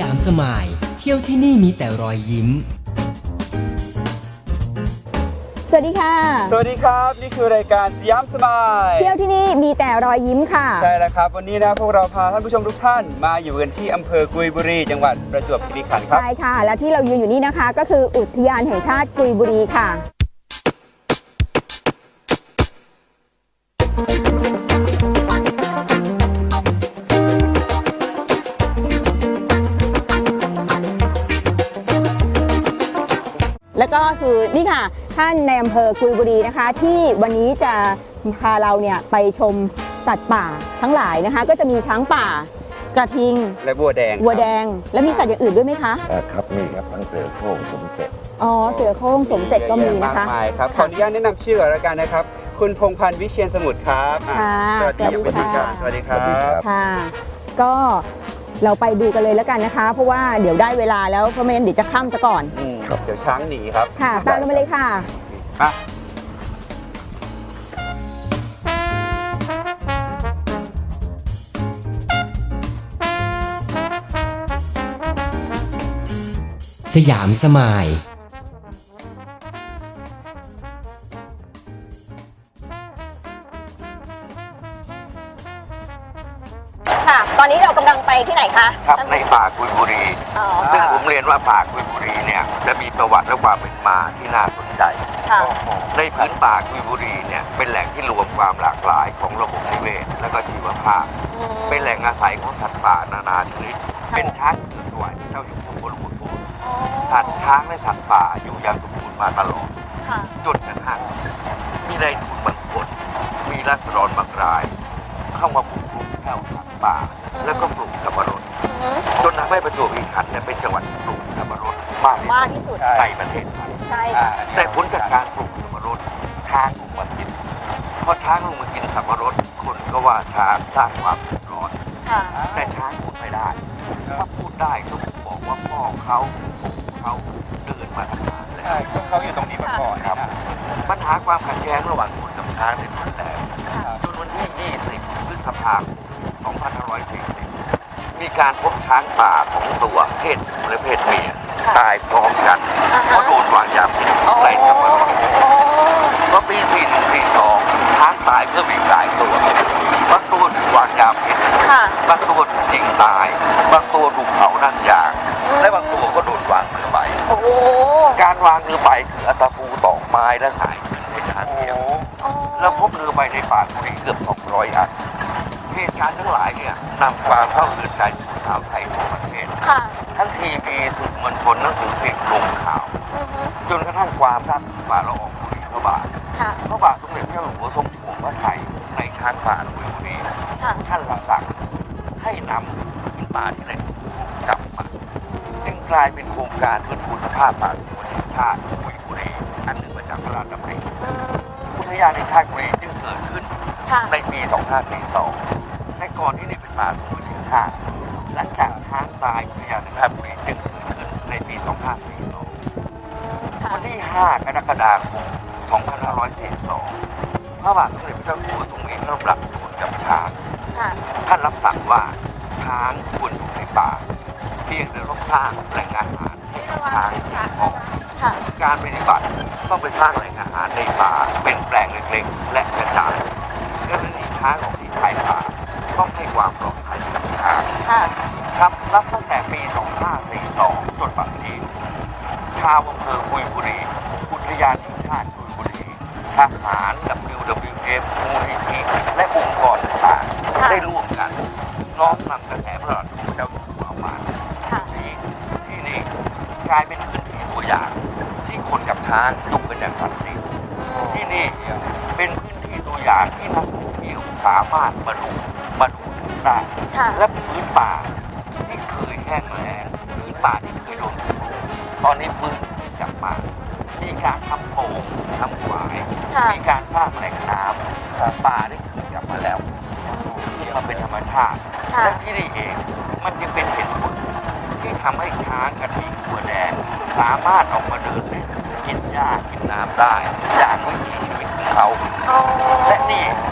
ยามสมาย เที่ยวที่นี่มีแต่รอยยิ้ม สวัสดีค่ะ สวัสดีครับ นี่คือรายการสยามสมายเที่ยวที่นี่มีแต่รอยยิ้มค่ะ ใช่แล้วครับ วันนี้นะพวกเราพาท่านผู้ชมทุกท่านมาอยู่กันที่อำเภอกุยบุรี จังหวัดประจวบคีรีขันธ์ครับ ใช่ค่ะ และที่เรายืนอยู่นี่นะคะ ก็คืออุทยานแห่งชาติกุยบุรีค่ะ ก็คือนี่ค่ะท่านในอำเภอกุยบุรีนะคะ ที่วันนี้จะพาเราเนี่ยไปชมสัตว์ป่าทั้งหลายนะคะ ก็จะมีช้างป่ากระทิง และบัวแดงวัวแดครับงแล้วมีสัตว์อย่างอื่นด้วยไหมคะอ่าครับมีครับทั้งเสือโคร่งสมเสร็จอ๋อเสือโคร่งสมเสร็จก็มีเยอนะคะ มากมายครับขออนุญาตแนะนำชื่อก่อนแล้วกันนะครับ คุณพงษ์พันธ์วิเชียนสมุทรครับอะค่ะสวัสดีสวัสดีค่ะสวัสดีครับสวัสดีครับค่ะ ก็ เราไปดูกันเลยแล้วกันนะคะ เพราะว่าเดี๋ยวได้เวลาแล้วเพราะไม่งั้นเดี๋ยวจะค่ำซะก่อน อืมเดี๋ยวช้างหนีครับค่ะตามลงไปเลยค่ะ อะสยามสมาย ตอนนี้เรากำลังไปที่ไหนคะครับในป่ากุยบุรี อ๋อซึ่งผมเรียนว่าป่ากุยบุรีเนี่ยจะมีประวัติและความเป็นมาที่น่าสนใจ ค่ะ ในพื้นป่ากุยบุรีเนี่ยเป็นแหล่งที่รวมความหลากหลายของระบบนิเวศและก็ชีวภาพ เป็นแหล่งอาศัยของสัตว์ป่านานาชนิด เป็นช้างเผือกถวายพระเจ้าอยู่หัวบรมโกศสัตว์ช้างและสัตว์ป่าอยู่อย่างสมบูรณ์มาตลอด ค่ะ จนกระทั่งมีนายทุนบางคนมีรัษฎรบางราย เข้ามา ป่า แล้วก็ปลูกสับปะรดจนทำให้ประจวบคีรีขันธ์เนี่ยเป็นจังหวัดปลูกสับปะรดมากมากที่สุดในประเทศไทยใช่อ่าค่ะแต่ผลจากการปลูกสับปะรดช้างลงมากินพอช้างลงมากินสับปะรดคนก็ว่าช้างสร้างความเดือดร้อน ค่ะ แต่ช้างพูดไม่ได้ ถ้าพูดได้ก็บอกว่าพ่อเขาปู่เขาเดินมาทำงานแล้ใช่วเขาอยู่ตรงนี้มาก่อนครับ ปัญหาความขัดแย้งระหว่างคนกับช้างในตั้งแต่ค่ะจนวันที่ 20 พฤษภาคม 2540 มีการพบช้างป่าสองตัวเพศผู้และเพศเมียค่ะตายพร้อมกันอ่าฮะเพราะโดนวางยาพิษในสับปะรดเมื่อปี4142ช้างตายเพิ่มอีกหลายตัวบางตัวถูกวางยาพิษค่ะบางตัวถูกยิงตายบางตัวถูกเผานั่งยาง และบางตัวก็โดนวางเรือใบโอ้โหการวางเรือใบคืออัตราปูตอกไม้และหายขึ้นในชาติเดียวเราพบเรือใบในป่ากุรีเกือบ 200 อัน เหตุการณ์ทั้งหลายเนี่ยนำความเข้าเตือนใจของชาวไทยทั่วประเทศ ค่ะ ทั้งทีวีสื่อมวลชนหนังสือพิมพ์ลงข่าวจนกระทั่งความทราบถึงป่าละอองกุรีพระบาทค่ะ พระบาทสมเด็จพระเจ้าอยู่หัวทรงห่วงพระไทยในช้างป่ากุรีค่ะ ท่านรับสั่งให้นำพื้นป่าที่ได้ถูกกลับมา จึงกลายเป็นโครงการฟื้นฟูสภาพป่าสงวนแห่งชาติกุยบุรีอันหนึ่งมาจากพระราชดำริอุทยานแห่งชาติกุยจึงเกิดขึ้นค่ะ ในปี 2542แต่ ก่อนที่นี่เป็นป่าสงวนแห่งชาติหลังจากช้างตายอุทยานแห่งชาติกุยจึงเกิดขึ้นในปี 2542 วันที่ 5 กรกฎาคม 2542 พระบาทสมเด็จพระเจ้าอยู่หัวทรงมีพระดำรัสสวนกับช้างค่ะท่านรับสั่งว่าช้างควรอยู่ในป่า เพียงแต่ต้องสร้างแหล่งอาหารให้กับช้างเพียงพอค่ะการปฏิบัติต้องไปสร้างแหล่งอาหารในป่าเป็นแปลงเล็กๆ และกระจายกรณีช้างออกที่ชายป่า ต้องให้ความปลอดภัยกับช้างค่ะ ครับนับตั้งแต่ปี 2542 จนปัจจุบันชาวอำเภอกุยบุรีอุทยานแห่งชาติกุยบุรีทหาร WWF มูลนิธิและองค์กรต่างๆได้ร่วมกันน้อมนำกระแสพระราชดำริเจ้าอยู่หัวมาค่ะที่ที่นี่กลายเป็นพื้นที่ตัวอย่าง ที่คนกับช้างอยู่กันอย่างสันติที่นี่เป็นพื้นที่ตัวอย่างที่นักท่องเที่ยวสามารถมาดู มาดูได้ค่ะ และพื้นป่าที่เคยแห้งแล้งพื้นป่าที่เคยโดนบุกรุกตอนนี้ฟื้นกลับมามีการทำโป่งทำหวายค่ะ มีการสร้างแหล่งน้ำป่าได้คืนกลับมาแล้วที่มาเป็นธรรมชาติ ค่ะ และที่นี่เองมันจึงเป็นเหตุผลที่ทำให้ช้างกระทิงหัวแดงสามารถออกมาเดินเล่นกินหญ้ากินน้ำได้อย่างวิถีชีวิตของเขาและนี่คือที่มา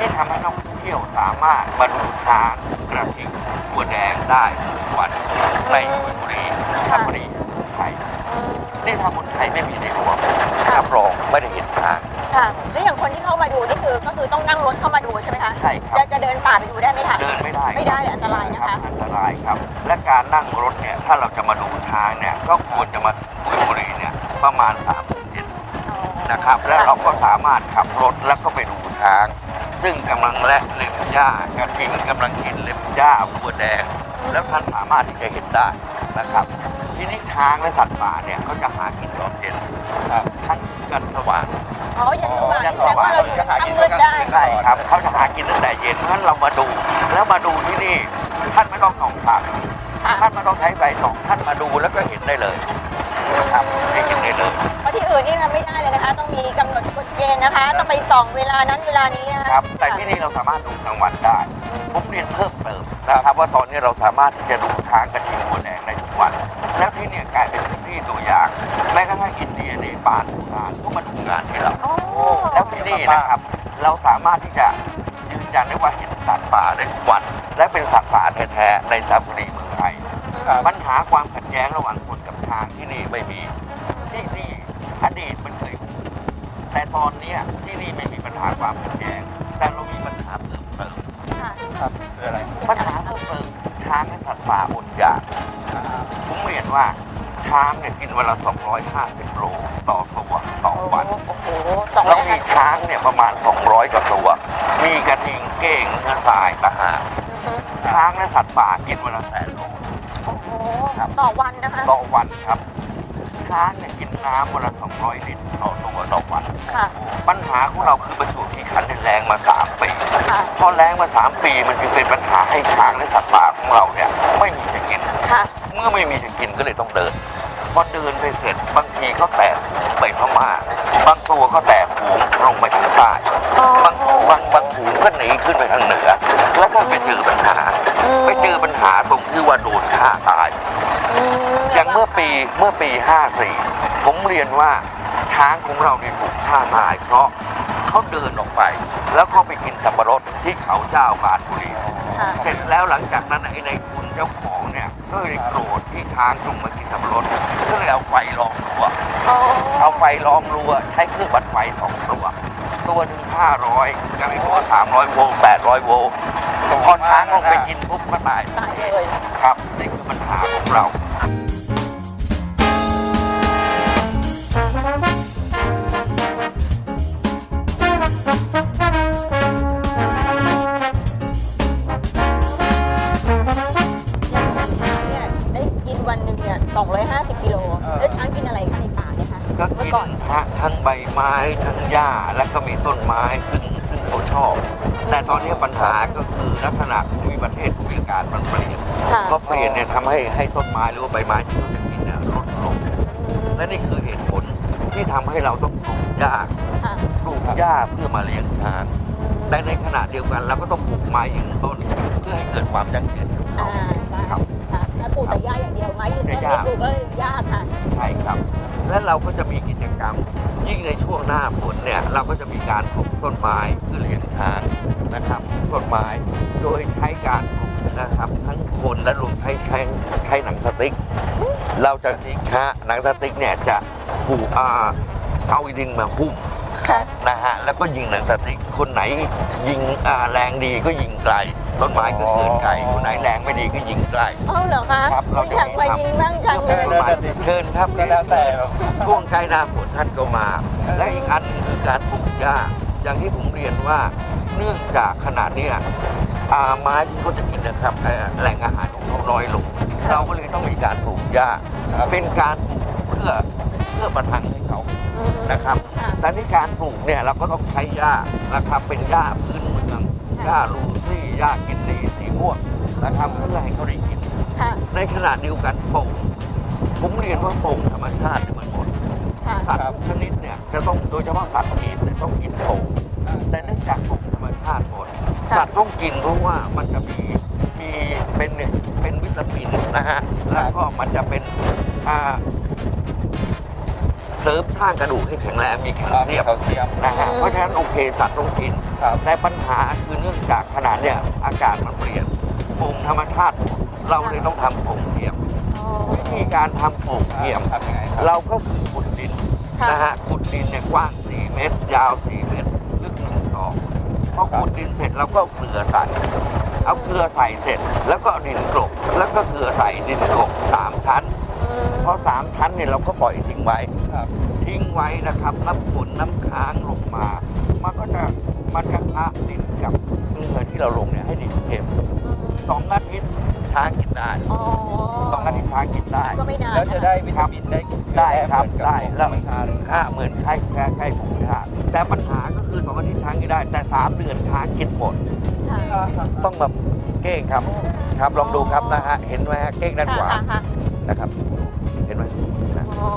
ที่ทำให้นักท่องเที่ยวสามารถมาดูช้างกระทิงหัวแดงได้ทุกวันในกุยบุรีชลบุรีไทยอืมนี่ถ้าคนไทยไม่มีในรวมรับรองไม่ได้เห็นทาง ค่ะ แล้วอย่างคนที่เข้ามาดูนี่คือก็คือต้องนั่งรถเข้ามาดูใช่ไหมคะใช่ครับจะจะเดินป่าไปดูได้ไหมคะเดินไม่ได้ไม่ได้เลยอันตรายนะคะรับอันตรายครับ และการนั่งรถเนี่ยถ้าเราจะมาดูช้างเนี่ยก็ควรจะมากุยบุรีเนี่ยประมาณ3ามเย็นนะครับ แล้วเราก็สามารถขับรถแล้วก็ไปดูช้าง ซึ่งกำลังและเล็มหญ้ากระทิงกำลังกินเล็มหญ้าบัวแดง แล้วท่านสามารถที่จะเห็นได้นะครับ ทีนี้ช้างและสัตว์ป่าเนี่ยเขาจะหากินตอนเย็นครับทั้งกันสว่างอ๋อยันสว่างยันี่นแสสดงว่างว่าเราอยู่ทำมืดได้ใช่ครับเขาจะหากินตั้งแต่เย็นเพราะฉะนั้นเรามาดู แล้วมาดูที่นี่ท่านไม่ต้องส่องผ่านค่ะท่านไม่ต้องใช้ไฟส่องท่านมาดูแล้วก็เห็นได้เลยนะครับได้เห็นได้เลย เพราะที่อื่นนี่มันไม่ได้เลยนะคะ ต้องมีกำห นดกฎเกณฑ์นะคะต้องไปส่องเวลานั้นเวลานี้นะคะครับ แต่ที่นี่เราสามารถดูกลางวันได้ ผมเรียนเพิ่มเติมนะครับว่าตอนนี้เราสามารถที่จะดูช้างกระทิงหัวแดงได้ทุกวัน แล้วที่เนี่ยกลายเป็นที่ตัวอย่างแม้กระทั่งอินเดียในป่านภูฏานก็มาดูงานที่เราโอ้แล้วที่นี่นะครับ เราสามารถที่จะยืนยันได้ว่าเห็นสัตว์ป่าได้ทุกวัน และเป็นสัตว์ป่าแท้ๆในซาบุรีเมืองไทยปัญหาความขัดแย้งระหว่างคนกับช้างที่นี่ไม่มีที่นี่อดีตมันเคยมี แต่ตอนเนี้ยที่นี่ไม่มีปัญหาความขัดแย้งแต่เรามีปัญหาเพิ่มเติมค่ะครับคืออะไรปัญหาเพิ่มเติมช้างและสัตว์ป่าอดอยากผมเรียนว่าช้างเนี่ยกินวันละ 250 โลต่อตัวต่อวันโอ้โหสองร้แล้อวยมีห้าสิบช้างเนี่ยประมาณ 200 กว่าตัว มีกระทิงเก้งกระต่ายกระหางอือฮึช้างและสัตว์ป่ากินวันละแสนโลโอ้โหครับต่อวันนะคะ ต่อวันครับ ช้างเนี่ยกินน้ำวันละ200 ลิตรต่อตัวต่อวัน ค่ะ ปัญหาของเราคือประจวบคีรีขันธ์เนี่ยแรงมา 3 ปี ค่ะ พอแรงมา 3 ปีมันจึงเป็นปัญหาให้ช้างและสัตว์ป่าของเราเนี่ยไม่มีจะกิน ค่ะ เมื่อไม่มีจะกินก็เลยต้องเดิน พอเดินไปเสร็จบางทีเขาแตกหูไปพม่าบางตัวก็แตกหูลงไปทางใต้อ๋อ บางบางบางหูก็หนีขึ้นไปทางเหนือ แล้วก็ไปเจอปัญหามไปเจอปัญหาตรงที่ว่าโดนฆ่าตาย อืม อย่างเมื่อปีเมื่อปี 54 ผมเรียนว่าช้างของเราเนี่ยถูกฆ่าตายเพราะเขาเดินออกไป แล้วก็ไปกินสับปะรดที่เขาเจ้าบานบุรีค่ะเสร็จแล้วหลังจากนั้นไอ้ในคุณเจ้าของเนี่ยก็เลยโกรธที่ช้างจงมากินสับปะรดก็เลยเอาไฟล้อมรั้วอ๋อเอาไฟล้อมรั้วใช้เครื่องวัดไฟสองตัว ตัวหนึ่งห้าร้อยกับอีกตัวสามร้อยโวลต์แปดร้อยโวลต์พอช้างลงไปกินปุ๊บก็ตายตายเลยครับนี่คือปัญหาของเรา ไม้ทั้งหญ้าและก็มีต้นไม้ซึ่งซึ่งเขาชอบ แต่ตอนนี้ปัญหาก็คือลักษณะภูมิประเทศภูมิอากาศมันเปลี่ยนค่ะก็เปลี่ยนเนี่ยทำให้ให้ต้นไม้หรือว่าใบไม้ที่เราจะกินเนี่ยลดลงและนี่คือเหตุผลที่ทำให้เราต้องปลูกหญ้าค่ะปลูกหญ้าเพื่อมาเลี้ยงช้างแต่ในขณะเดียวกันเราก็ต้องปลูกไม้ยืนต้น เพื่อให้เกิดความยั่งยืนกับอ่าเขาใช่ค่ะถ้าปลูกแต่หญ้าอย่างเดียวไม้ยืนต้นจะไม่ยากปลูกก็ยากค่ะ ใช่ครับ และเราก็จะมี กิจกรรม ยิ่งในช่วงหน้าฝนเนี่ยเราก็จะมีการปลูกต้นไม้เพื่อเลี้ยงช้างนะครับต้นไม้โดยใช้การปลูกนะครับ ทั้งคนและรวมใช้ใช้ใช้หนังสติ๊ก เราจะฮะหนังสติ๊กเนี่ยจะผูกอ่าเอาดินมาหุ้มค่ะนะฮะแล้วก็ยิงหนังสติ๊กคนไหนยิงอ่าแรงดีก็ยิงไกล ต้นไม้ก็เกินไกลคนไหนแรงไม่ดีก็ยิงไกลเอ้าเหรอคะครับเราไม่อยากไปยิงบ้างจังเลยต้นไม้เชิญครับก็แล้วแต่ช่วงใกล้หน้าฝนท่านก็มา และอีกอันคือการปลูกหญ้าอย่างที่ผมเรียนว่าเนื่องจากขนาดนี้ยอ่าไม้ที่เขาจะกินนะครับเอ่อแหล่งอาหารของเขาน้อยลง เราก็เลยต้องมีการปลูกหญ้าครับเป็นการปลูกเพื่อเพื่อประทังให้เขา อืมนะครับ ค่ะ แต่ที่การปลูกเนี่ยเราก็ต้องใช้หญ้านะครับเป็นหญ้าพื้น เมืองหญ้าลูซี่หญ้ากินรีสีม่วงนะครับเพื่อให้เขาได้กิน ค่ะ ในขณะเดียวกันโป่งผมเรียนว่าโป่งธรรมชาติเนี่ยมันหมดค่ะ สัตว์ทุกชนิดเนี่ยจะต้องโดยเฉพาะสัตว์กีบเนี่ยต้องกินโป่งแต่เนื่องจากโป่งธรรมชาติหมดค่ะ สัตว์ต้องกินเพราะว่ามันจะมีมีเป็นเป็นวิตามินนะฮะแล้วก็มันจะเป็นอ่าเสริมสร้างกระดูกให้แข็งแรงมีแคลเซียม แคลเซียมนะฮะอืมเพราะฉะนั้นโอเคสัตว์ต้องกิน ครับแต่ปัญหาคือเนื่องจากขนาดเนี่ยอากาศมันเปลี่ยนโป่งธรรมชาติหมดเราเลยต้องทำโป่งเทียมวิธีการทำโป่งเทียม ทำยังไงครับเราก็คือขุดดินค่ะ นะฮะขุดดินเนี่ยกว้าง 4 เมตร ยาว 4 เมตร ลึก1ศอกพอขุดดินเสร็จเราก็เอาเกลือใส่เอาเกลือใส่เสร็จ แล้วก็เอาดินกลบแล้วก็เกลือใส่ดินกลบสามชั้นพอสามชั้นเนี่ยเราก็ปล่อยทิ้งไว้ ครับ ทิ้งไว้นะครับน้ำฝนน้ำค้างลงมา มันก็จะ มันจะคะดินกับเกลือที่เราลงเนี่ยให้ดินเค็มสองอาทิตย์ช้างกินได้อ๋อ สองอาทิตย์ช้างกินได้ก็ไม่นานแล้วจะได้วิตามินได้ได้ครับเหมือนกับได้ธแล้รวรมชาติเลยอ่าเหมือนใช้แค่ใกล้ผงชาแต่ปัญหาก็คือสองอาทิตย์ช้างกินได้ แต่สามเดือนช้างกินหมดค่ะต้องมาเก้งครับ ครับลองดูครับนะฮะเห็นไหมฮะเก้งด้านขวาค่ะค่ะนะครับ เห็นไหมนะอ๋อ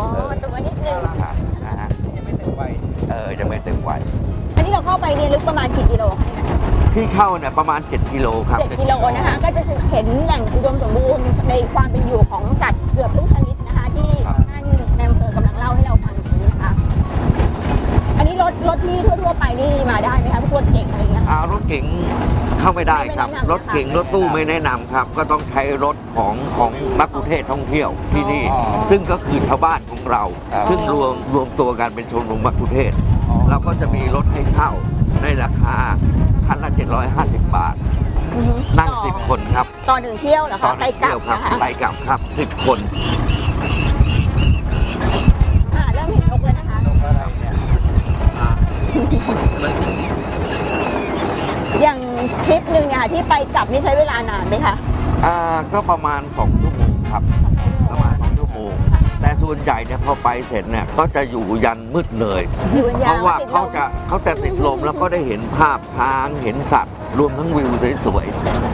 ตัวนิดนึงครับนะฮะยังไม่เต็มวัยเออยังไม่เต็มวัยอั นนี้เราเข้าไปเนี่ยลึกประมาณกี่กิโลคะเนี่ยที่เข้าเนี่ยประมาณ 7 กิโลครับ เจ็ดกิโลนะคะ ก็จะเห็นแหล่งอุดมสมบูรณ์ในความเป็นอยู่ของสัตว์เกือบทุกชนิดนะคะ ที่ท่านในอำเภอกำลังเล่าให้เราฟังอยู่นี้นะคะ อันนี้รถรถที่ทั่วๆไปนี่มาได้ไหมคะพวกรถเก่งอะไรอย่างเงี้ยค่ะ อ่ารถเก๋งเข้าไม่ได้ครับ ไม่แนะนำรถเก๋งรถตู้ไม่แนะนำครับ ก็ต้องใช้รถของของมักคุเทศท่องเที่ยวที่นี่ อ๋อซึ่งก็คือชาวบ้านของเรา ครับ ซึ่งรวมรวมตัวกันเป็นชมรมมักคุเทศอ๋อ เราก็จะมีรถให้เช่าในราคาคันละ 750 บาท อือฮึนั่ง ต่อ10 คนครับต่อหนึ่งเที่ยวเหรอตอคะนไปนี้กลัเที่บยวครับนะคะไปกลับครับ 10 คน อ่าเริ่มเห็นนกแล้วนะคะอะไรเนี่ยอย่างทริปหนึ่งเนี่ยค่ะที่ไปกลับนี่ใช้เวลานานไหมคะ อ่าก็ประมาณ 2 ส่วนใหญ่เนี่ยพอไปเสร็จเนี่ยก็จะอยู่ยันมืดเลย อยู่กันเพยาวราะว่าติดลเขามจะเขาจะติดลมแล้วก็ได้เห็นภาพช้างเห็นสัตว์ รวมทั้งวิวสวย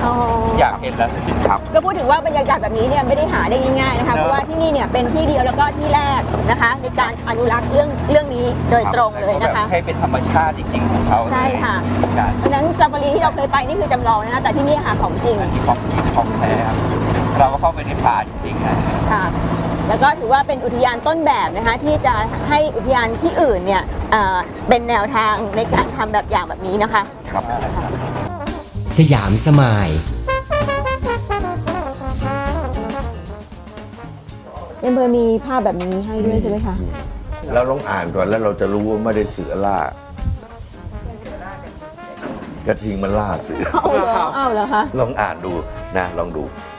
อ๋ออยากเห็นแล้วๆครับ ก็พูดถึงว่าบรรยากาศแบบนี้เนี่ยไม่ได้หาได้ง่ายๆนะคะ เนอะ เพราะว่าที่นี่เนี่ยเป็นที่เดียวแล้วก็ที่แรกนะคะ ในการอนุรักษ์เรื่องเรื่องนี้โดยตรงเลยนะคะ แบบให้เป็นธรรมชาติจริงๆของเขาใช่ค่ะ การเพราะฉะนั้นซาฟารีที่เราเคยไปนี่คือจำลองนะคะแต่ที่นี่ค่ะของจริงที่ของจริงของแท้ครับเราก็เข้าไปในป่าจริงๆนะค่ะ แล้วก็ถือว่าเป็นอุทยานต้นแบบนะคะที่จะให้อุทยานที่อื่นเนี่ยเอ่อเป็นแนวทางในการทำแบบอย่างแบบนี้นะคะครับสยามสมายเอ็มเบอร์มีภาพแบบนี้ให้ด้วยใช่ไหมคะเราลองอ่านก่อนแล้วเราจะรู้ว่าไม่ได้เสือล่ากระทิงมันล่าเสือเอาเหรอเอาเหรอคะลองอ่านดูนะลองดู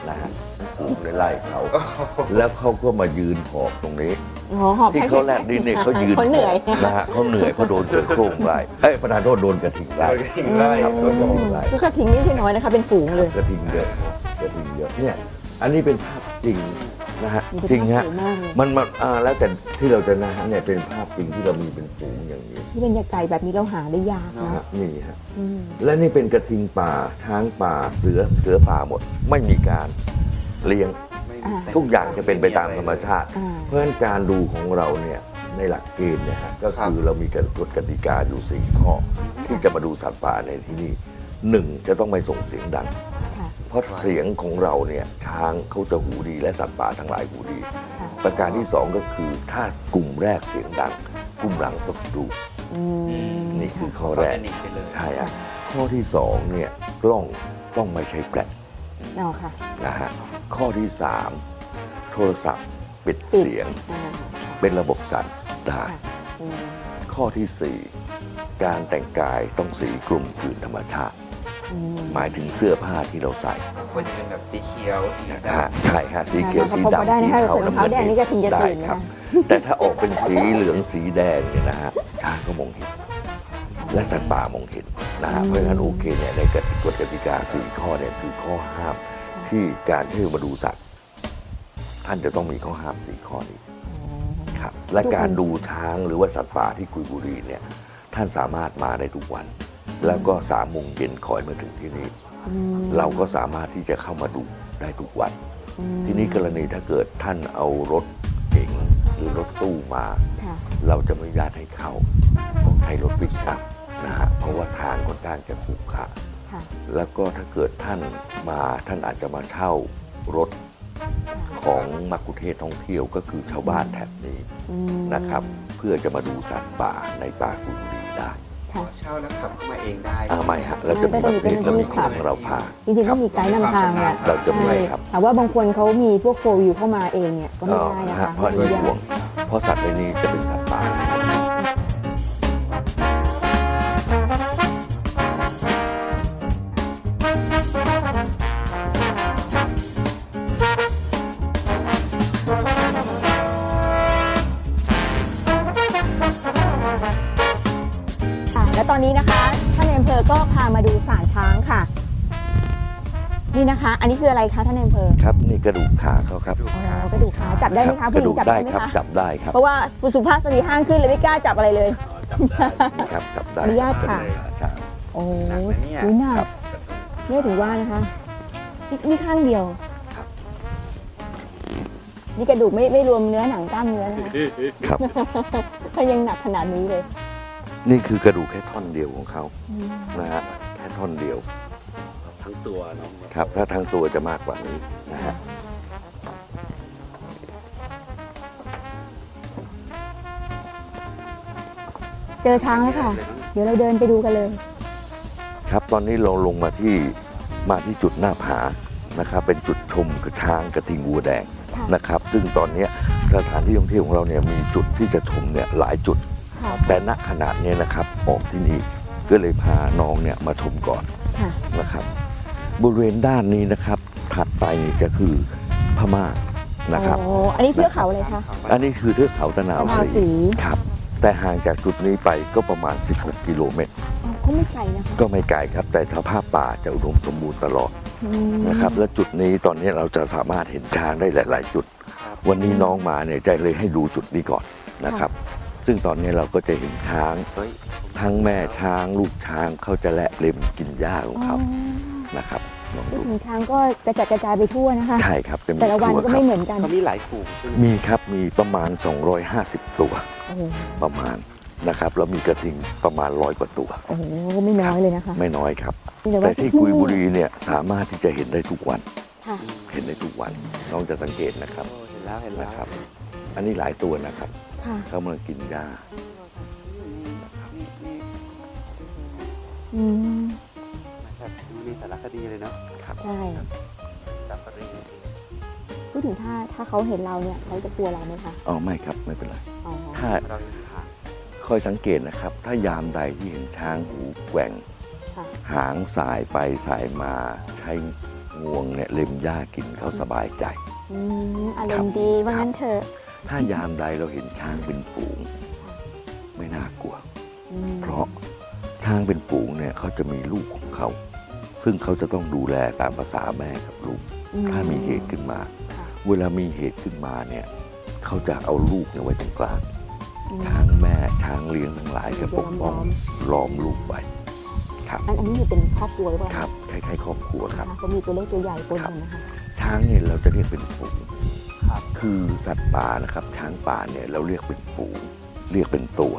นะฮะฝูง ในไล่เขา แล้วเขาก็มายืนหอบตรงนี้อ๋อหอบที่เขาแลบดินเนี่ยเขายืนเขาเหนื่อยนะฮะเขาเหนื่อยเพราะโดนเสือโคร่งไล่เอ้ยประธานโทษโดนกระทิงไล่โดนกระทิงไล่ครับโดนกระทิงไล่คือกระทิงนี่ไม่ใช่น้อยนะคะเป็นฝูงเลยกระทิงเยอะกระทิงเยอะเนี่ยอันนี้เป็นภาพจริงนะฮะมันเป็นจริงฮะภาพสวยมากเลยมันมันอ่าแล้วแต่ที่เราจะนะฮะเนี่ยเป็นภาพจริงที่เรามีเป็นฝูงอย่างนี้ที่บรรยากาศแบบนี้เราหาได้ยากนะนะฮะนี่ฮะอืมและนี่เป็นกระทิงป่าช้างป่าเสือเสือป่าหมด ไม่มีการ เลี้ยงอ่าทุกอย่างจะเป็นไปตามธรรมชาติอ่าเพราะฉะนั้นการดูของเราเนี่ยในหลักเกณฑ์เนี่ยฮะก็คือเรามีกฎกติกาอยู่สี่ข้อ ที่จะมาดูสัตว์ป่าในที่นี่หนึ่งจะต้องไม่ส่งเสียงดังค่ะเพราะเสียงของเราเนี่ยช้างเขาจะหูดีและสัตว์ป่าทั้งหลายหูดีค่ะประการที่สองก็คือถ้ากลุ่มแรกเสียงดัง กลุ่มหลังต้องดูอืมนี่คือข้อเขาแรกจะหนีไปเลยใช่อะข้อที่สองเนี่ยกล้องต้องไม่ใช้แฟลช เอาค่ะ นะฮะข้อที่สามโทรศัพท์ปิดปิด เสียงอ่าเป็นระบบสั่นได้ค่ะอืมข้อที่สี่การแต่งกายต้องสีกลุ่มกลืนธรรมชาติ อืม หมายถึงเสื้อผ้าที่เราใส่ควรจะเป็นแบบสีเขียวสีนะดำ ฮะใช่ฮะสีเขียวสีพอได้ดำสีให้เทาใส่รองน้ำเท้าเงินแดงนี่ก็ถึงจะได้ตื่นครับนะแต่ถ้าออกเป็นสีเหลืองสีแดงเนี่ยนะฮะช้างก็มองเห็น และสัตว์ป่ามองเห็นนะฮะเพราะฉะนั้นโอเคเนี่ยในกฎกฎกติกาสี่ข้อเนี่ยคือข้อห้ามที่การที่มาดูสัตว์ ท่านจะต้องมีข้อห้ามสี่ข้อนี้ครับและการดูช้างหรือว่าสัตว์ป่าที่กุยบุรีเนี่ยท่านสามารถมาได้ทุกวัน แล้วก็สามโมงเย็นคอยมาถึงที่นี่อืมเราก็สามารถที่จะเข้ามาดูได้ทุกวันอืมทีนี้กรณีถ้าเกิดท่านเอารถเก๋งหรือรถตู้มาค่ะเราจะไม่อนุญาตให้เข้าต้องใช้รถปิกอัพ นะฮะเพราะว่าทางค่อนข้างจะขรุขระค่ะแล้วก็ถ้าเกิดท่านมาท่านอาจจะมาเช่ารถของมักคุเทศท่องเที่ยวก็คือชาวบ้านแถบนี้อืมนะครับ เพื่อจะมาดูสัตว์ป่าในป่ากุยบุรีได้ขอเช่าแล้วขับเข้ามาเองได้อ่าไม่ฮะเราจะมีแบบนี้เรามีคนของเราพา จริงๆก็มีไกด์นำทางแหละเราจะมีครับ แต่ว่าบางคนเขามีพวกโฟวิวเข้ามาเองเนี่ยก็ไม่ได้นะฮะคะเพราะนี่ห่วง เพราะสัตว์ในนี้จะเป็นสัตว์ป่าอะ และตอนนี้นะคะท่านในอำเภอก็พามาดูสารช้างค่ะ นี่นะคะ อันนี้คืออะไรคะท่านในอำเภอครับนี่กระดูกขาเขาครับอ๋อกระดูกขาจับได้ไหมคะกผู้ระหญิดูงกจับได้ได้ไหมครับคะจับได้ครับเพราะว่าสุภาพสตรีห้างขึ้นเลยไม่กล้าจับอะไรเลย ครับจับได้อนุญาตค่ะ ครับ โอ้หนักนะเนี่ยอุ๊ยหนัครักบ เนี่ยถึงว่านะคะนี่นี่ข้างเดียวครับนี่กระดูกไม่ไม่รวมเนื้อหนังกล้ามเนื้อนะคะ ครับถ้ายังหนักขนาดนี้เลย นี่คือกระดูกแค่ท่อนเดียวของเขาอืมนะฮะแค่ท่อนเดียว ทั้งตัวเนาะครับ ถ้าทั้งตัวจะมากกว่านี้นะฮะเจอช้างแล้วค่ะ เดี๋ยวเราเดินไปดูกันเลย ครับตอนนี้เราลงมาที่มาที่จุดหน้าผานะครับ เป็นจุดชมกระช้างกระทิงวัวแดงค่ะนะครับ ซึ่งตอนเนี้ยสถานที่ท่องเที่ยวของเราเนี่ยมีจุดที่จะชมเนี่ยหลายจุด ค่ะแต่ณขนาดเนี้ยนะครับออกที่นี่ก็เลยพาน้องเนี่ยมาชมก่อนค่ะนะครับ บริเวณด้านนี้นะครับ ถัดไปนี่จะคือพม่านะครับโอ้อันนี้เทือกเขาอะไรคะอันนี้คือเทือกเขาตะนาวตะนาวศรีสีครับ แต่ห่างจากจุดนี้ไปก็ประมาณ 16 กิโลเมตรอ๋อก็ไม่ไกลนะคะก็ไม่ไกลครับ แต่สภาพป่าจะอุดมสมบูรณ์ตลอดอืมนะครับ และจุดนี้ตอนนี้เราจะสามารถเห็นช้างได้หลาย ๆ จุดครับวันนี้น้องมาเนี่ยจะเลยให้ดูจุดนี้ก่อนนะครับ ซึ่งตอนนี้เราก็จะเห็นช้างเฮ้ยทั้งแม่ช้างลูกช้างเขาจะและเล็มกินหญ้าของอ๋อเขานะครับลองพูดดูถึงช้างก็กระจัดกระจายไปทั่วนะคะใช่ครับจะมีแต่ละวันตัวก็ครัไม่บเหมือนกันเขามีหลายฝูงใช่ไหมมีครับมีประมาณ 250 ตัวโอ้โหประมาณนะครับแล้วมีกระทิงประมาณร้อยกว่าตัวโอ้โหไม่น้อยเลยนะคะ ไม่น้อยครับ แต่แต่ว่าที่กุยบุรีเนี่ยสามารถที่จะเห็นได้ทุกวันค่ะเห็นได้ทุกวันน้องจะสังเกตนะครับโอ้เห็นแล้วเห็นแล้วนะครับ อันนี้หลายตัวนะครับค่ะ เขากำลังกินหญ้านี่นี่อืมแบบมีสารคดีเลยเนาะครับใช่จับปรีพูดถึงถ้าถ้าเขาเห็นเราเนี่ยเขาจะกลัวเราไหมคะอ๋อไม่ครับไม่เป็นไรอ๋อถ้าเรายังหาคอยสังเกตนะครับ ถ้ายามใดที่เห็นช้างหูแกว่งค่ะหางสายไปสายมาใช้งวงเนี่ยเล็มหญ้ากินเขาสบายใจอืมอารมณ์ดีว่างั้นเถอะ ถ้ายามใดเราเห็นช้างเป็นฝูง ไม่น่ากลัวอืมเพราะช้างเป็นฝูงเนี่ยเขาจะมีลูกของเขา ซึ่งเขาจะต้องดูแลตามภาษาแม่กับลูกอืถ้ามีเหตุขึ้นมาค่ะเวลามีเหตุขึ้นมาเนี่ยเขาจะเอาลูกเนี่ยไว้ตรงกลางอืมช้างแม่ช้างเลี้ยงทั้งหลายจะปกป้องล้อมลูกไว้ครับอันอันนี้อยู่เป็นครอบครัวหรือเปล่าครับคล้ายๆครอบครัวครับนะคะเขามีตัวเล็กตัวใหญ่ปนกันนะคะช้างเนี่ยเราจะเรียกเป็นฝูง ครับ คือสัตว์ป่านะครับ ช้างป่าเนี่ยเราเรียกเป็นฝูงเรียกเป็นตัว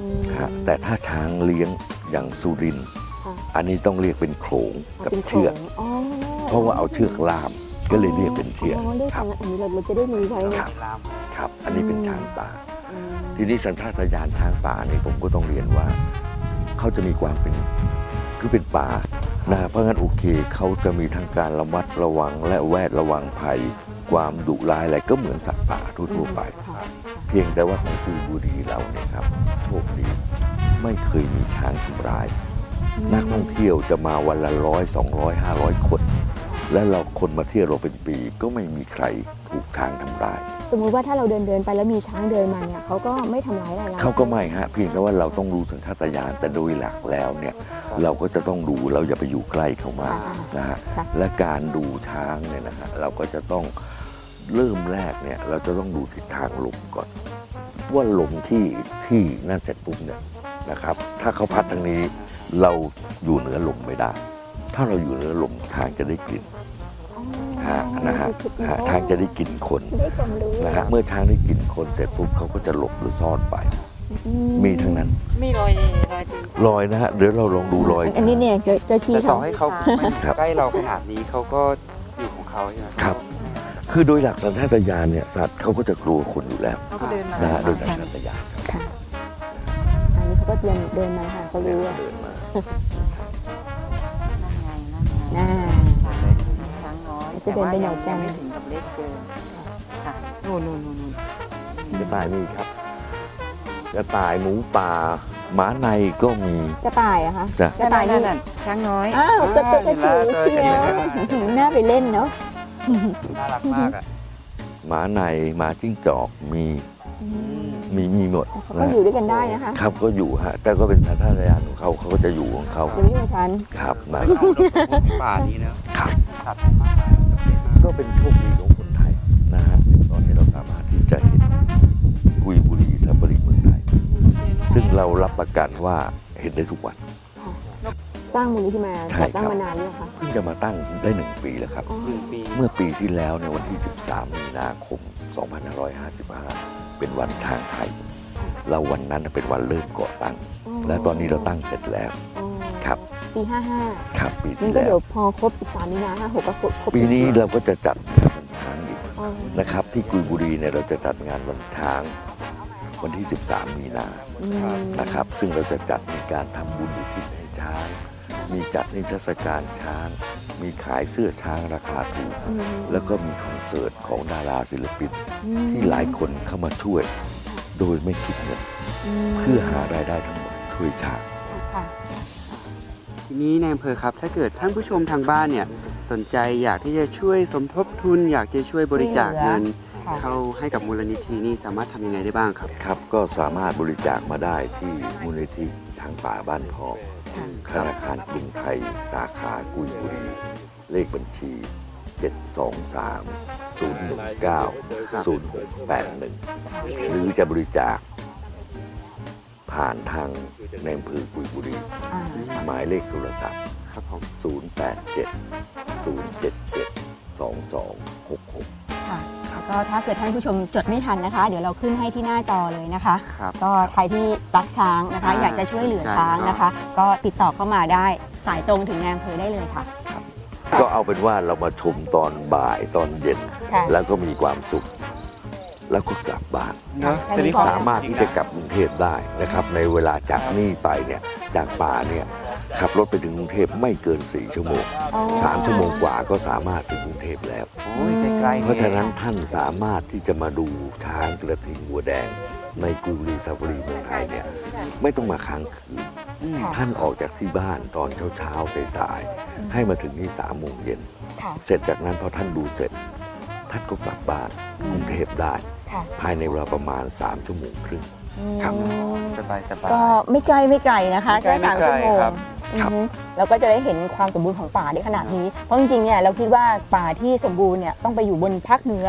อืมฮะแต่ถ้าช้างเลี้ยงอย่างสุรินทร์ค่ะอันนี้ต้องเรียกเป็นโขลงเอากับเป็นโขเชือกงอ๋อเพราะว่าเอาเชือกล่ามก็เลยเรียกเป็นเชือกอ๋อเรียกครักับนอันนี้เราเราจะได้รู้ไว้คนะรับลามครับ อันนี้เป็นช้างป่าอืมทีนี้สัญชาตญาณช้างป่านี่ผมก็ต้องเรียนว่าเขาจะมีความเป็นคือเป็นป่านะเพราะงั้นโอเคเขาจะมีทั้งการระมัดระวังและแวดระวังภัย ความดุร้ายอะไรก็เหมือนสัตว์ป่าทั่วๆไปค่ะเพียงแต่ว่าของกุยบุรีเราเนี่ยครับโชคดีไม่เคยมีช้างทำร้าย นักท่องเที่ยวจะมาวันละร้อยสองร้อยห้าร้อยคน และเราคนมาเที่ยวเราเป็นปีก็ไม่มีใครถูกช้างทำร้าย สมมุติว่าถ้าเราเดินเดินไปแล้วมีช้างเดินมาเนี่ยเขาก็ไม่ทำร้ายอะไรเราเขาก็ไม่ฮะเพียงแต่ว่าเราต้องรู้สัญชาตญาณแต่โดยหลักแล้วเนี่ยเราก็จะต้องดูเราอย่าไปอยู่ใกล้เขามากค่ะนะฮะค่ะและการดูช้างเนี่ยนะฮะเราก็จะต้อง เริ่มแรกเนี่ยเราจะต้องดูทิศทางลมก่อน ว่าลมที่ที่นั่นเสร็จปุ๊บเนี่ยนะครับ ถ้าเขาพัดทางนี้เราอยู่เหนือลมไม่ได้ ถ้าเราอยู่เหนือลมทางจะได้กลิ่นอ๋อฮะนะฮะคือฮะทางจะได้กลิ่นคนได้ความรู้นะฮะเมื่อช้างได้กลิ่นคนเสร็จปุ๊บเขาก็จะหลบหรือซ่อนไปอืมีทั้งนั้น มีรอยรอยตีนรอยนะฮะเดี๋ยวเราลองดูรอย อันนี้เนี่ยเจ้าเจ้าที่แต่ต่เขาอให้เขาไม่อยู่ครับใกล้เราขนาดนี้เขาก็อยู่ของเขาใช่ไหมครับ คือโดยหลักสัญชาตญาณเนี่ยสัตว์เขาก็จะกลัวคนอยู่แล้วเขาก็เดินมานะฮะโดยสัญชาตญาณครับค่ะ อันนี้เขาก็เดินเดินมาค่ะเขารู้อะเดินมาน่า ช้างน้อยจะเดินไปไหนกัน แต่ว่ายังไม่ถึงกับเล็กเกินค่ะนู่นนู่นนู่นนู่นกระต่ายมีครับกระต่ายหมูป่าหมาในก็มี กระต่ายอะคะ จ้ะ กระต่ายนี่ นั่นๆช้างน้อยอ้าวกระต่ายกระจิ๋วเชียวน่าไปเล่นเนาะ น่ารักมากอะหมาในหมาจิ้งจอกมีมีมีหมดเขาก็อยู่ด้วยกันได้นะคะ ครับก็อยู่ฮะแต่ก็เป็นสัญชาตญาณของเขาเขาก็จะอยู่ของเขาเดี๋ยวนี้ของฉันครับนะป่านี้นะครับสัตว์มากมายประเภทมากก็เป็นโชคดีของคนไทยนะฮะซึ่งตอนนี้เราสามารถที่จะเห็นกุยบุรีซับปริเมืองไทยซึ่งเรารับประกันว่าเห็นได้ทุกวัน สร้างมูลนิธิมาใช่จัดตั้งครับมานานแล้วคะเพิ่งจะมาตั้งได้หนึ่งปีแล้วครับ อ๋อหนึ่งปีเมื่อปีที่แล้วในวันที่ 13 มีนาคม 2555 เป็นวันช้างไทย เราวันนั้นเป็นวันเริ่มก่อตั้ง และตอนนี้เราตั้งเสร็จแล้ว อ๋อครับ ปีห้าห้าครับปีนี่ที่ก็แล้เดี๋วยวพอครบ 13มีนาห้าหกก็ครบครบปีนี้เราก็จะจัดงานวันช้างอีกอ๋อนะครับ ที่กุยบุรีเนี่ยเราจะจัดงานวันช้างวันที่ 13 มีนา อืมนะครับซึ่งเราจะจัดมีการทำบุญอุทิศให้ช้าง มีจัดนิทรรศการช้าง มีขายเสื้อช้างราคาถูกอืมแล้วก็มีคอนเสิร์ตของดาราศิลปินมที่หลายคนเข้ามาช่วย โดยไม่คิดเงินมเพื่อหารายได้ทั้งหมดช่วยช้างค่ะทีนี้ในอำเภอครับ ถ้าเกิดท่านผู้ชมทางบ้านเนี่ยสนใจอยากที่จะช่วยสมทบทุน อยากจะช่วยบริจาคเงินค่ะเข้าให้กับมูลนิธินี่สามารถทำยังไงได้บ้างครับ ครับ ก็สามารถบริจาคมาได้ที่มูลนิธิทางป่าบ้านพอกค่ะ ธนาคารกรุงไทย สาขากุยบุรี เลขบัญชี 723 019 0681 หรือจะบริจาค ผ่านทางในอำเภอกุยบุรีอ่าหมายเลขโทรศัพท์ครับผม087 077 2266ค่ะแล้ว ก็ถ้าเกิดท่านผู้ชมจดไม่ทันนะคะ เดี๋ยวเราขึ้นให้ที่หน้าจอเลยนะคะ ครับก็ใครที่รักช้างนะคะอ่าอยากจะช่วยเหลือสนใจช้างก็นะคะ ก็ติดต่อเข้ามาได้สายตรงถึงนายอำเภอได้เลยค่ะ ก็เอาเป็นว่าเรามาชมตอนบ่ายตอนเย็น ค่ะ แล้วก็มีความสุข แล้วก็กลับบ้าน เนอะแค่นี้ทีนี้พอสามารถที่จะกลับกรุงเทพได้นะครับ ในเวลาจากนี่ไปเนี่ยจากป่าเนี่ย ขับรถไปถึงกรุงเทพไม่เกิน 4 ชั่วโมงอ๋อ3ชั่วโมงกว่าก็สามารถถึงกรุงเทพแล้วโอ้ยใกล้ๆเพราะฉะนั้นท่านสามารถที่จะมาดูช้างกระทิงบัวแดง ในกรุงรีซาฟารีเมืองไทยเนี่ยไม่ต้องมาค้างคืนอืมท่านออกจากที่บ้านตอนเช้าๆสายๆให้มาถึงที่สามโมงเย็นค่ะเสร็จจากนั้นพอท่านดูเสร็จ ท่านก็กลับบ้านกรุงเทพได้ค่ะภายในเวลาประมาณ 3 ชั่วโมงครึ่งครับอืมสบายสบายก็ไม่ไกลไม่ไกลนะคะไม่ไกลแค่สามไม่ไกลชั่วโมง ครับอือครับฮึแล้วก็จะได้เห็นความสมบูรณ์ของป่าได้ขนาดนี้ เพราะจริงๆเนี่ยเราคิดว่าป่าที่สมบูรณ์เนี่ยต้องไปอยู่บนภาคเหนือ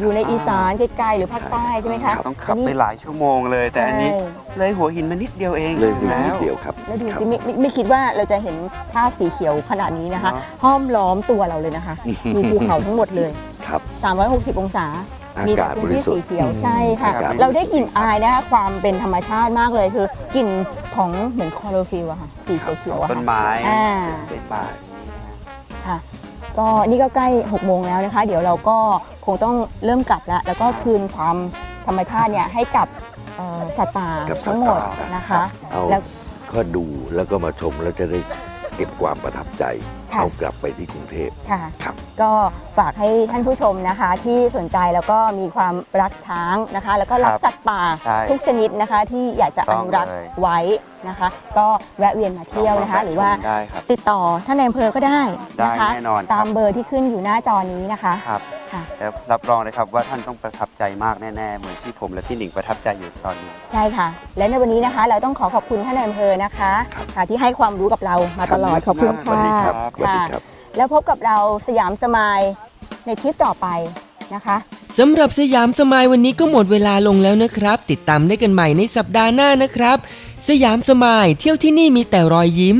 อยู่ในอีสานไกลๆหรือภาคใต้ใช่ไหมคะต้องขับไปหลายชั่วโมงเลย แต่อันนี้ใช่เลยหัวหินมานิดเดียวเองเลยมีแล้นิดวเดียวครับ แล้วดูครับสิไม่ไม่ไม่คิดว่าเราจะเห็นภาพสีเขียวขนาดนี้นะคะเนอะห้อมล้อมตัวเราเลยนะคะมีภูเขาทั้งหมดเลยครับ360 องศาอา มีกาศแต่บพื้นริที่สุทสีธิ์เขียวใช่ค่ะอากาศเราได้กลิ่นอายนะคะความเป็นธรรมชาติมากเลยคือกลิ่นของเหมือนคลอโรฟิลอะค่ะสีเขียวๆอะต้นค่ะไม้อ่าเป็นป่าค่ะก็นี่ก็ใกล้6โมงแล้วนะคะ เดี๋ยวเราก็คงต้องเริ่มกลับแล้วแล้วก็คืนความธรรมชาติเนี่ยให้กับเอ่อสัตว์ป่ากับสัตว์ทั้งหมดป่านนะคะเอาแล้วก็ดูแล้วก็มาชมแล้วจะได้เก็บความประทับใจ ค่ะ เอากลับไปที่กรุงเทพ ค่ะ ครับ ก็ฝากให้ท่านผู้ชมนะคะ ที่สนใจแล้วก็มีความรักช้างนะคะ แล้วก็รักครับสัตว์ป่าใช่ทุกชนิดนะคะ ที่อยากจะอนุรักษ์ต้องเลย ไว้นะคะ ก็แวะเวียนมาเที่ยวนะคะ หรือว่าได้ครับ ติดต่อท่านในอำเภอก็ได้นะคะได้แน่นอนครับ ตามเบอร์ที่ขึ้นอยู่หน้าจอนี้นะคะ ครับค่ะ แล้วรับรองเลยครับว่าท่านต้องประทับใจมากแน่ๆ เหมือนที่ผมและพี่หนิงประทับใจอยู่ตอนนี้ ใช่ค่ะ และในวันนี้นะคะ เราต้องขอขอบคุณท่านในอำเภอนะคะค่ะที่ให้ความรู้กับเรามาตลอดขอบคุณสวัสค่ะดีครับสวัสดีค่ะครับแล้วพบกับเราสยามสมายในคลิปต่อไปนะคะสำหรับสยามสมายวันนี้ก็หมดเวลาลงแล้วนะครับ ติดตามได้กันใหม่ในสัปดาห์หน้านะครับ สยามสมายเที่ยวที่นี่มีแต่รอยยิ้ม